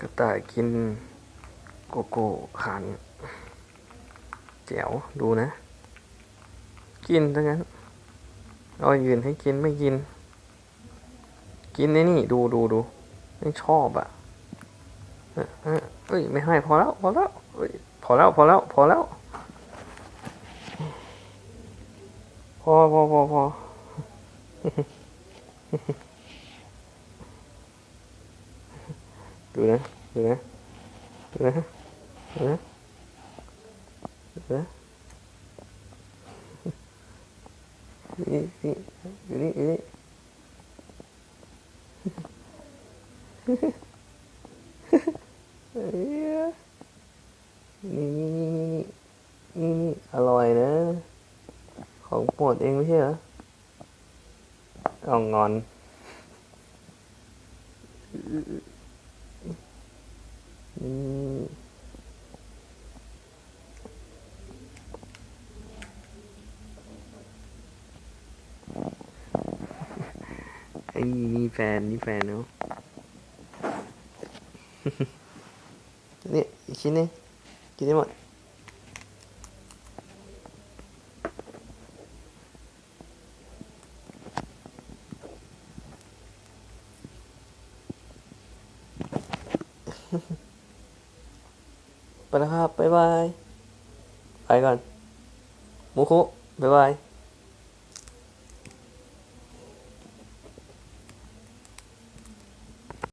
กระต่ายกินโกโก้ขันแจ๋วดูนะ กินทั้งนั้นเอายืนให้กินไม่กิน กินไอ้นี่ดูดูดูไม่ชอบอะเออเออเอ้ยไม่ให้พอแล้วพอแล้วเอ้ยพอแล้วพอแล้วพอแล้วพอพอพอพอ ดูนะ ดูนะ ดูนะ ดูนะ ดูนะนี่นี่อยู่นี่อยู่นี่เอ้ยนี่นี่นี่นี่นี่นี่อร่อยนะ ของโปรดเองไม่ใช่เหรอเอางอน ไอ้นี่นี่แฟน นี่แฟนเนาะนี่อีกชิ้นนึงกินได้หมด ไปนะครับ บ๊ายบาย ไปก่อน มุคุบ๊ายบาย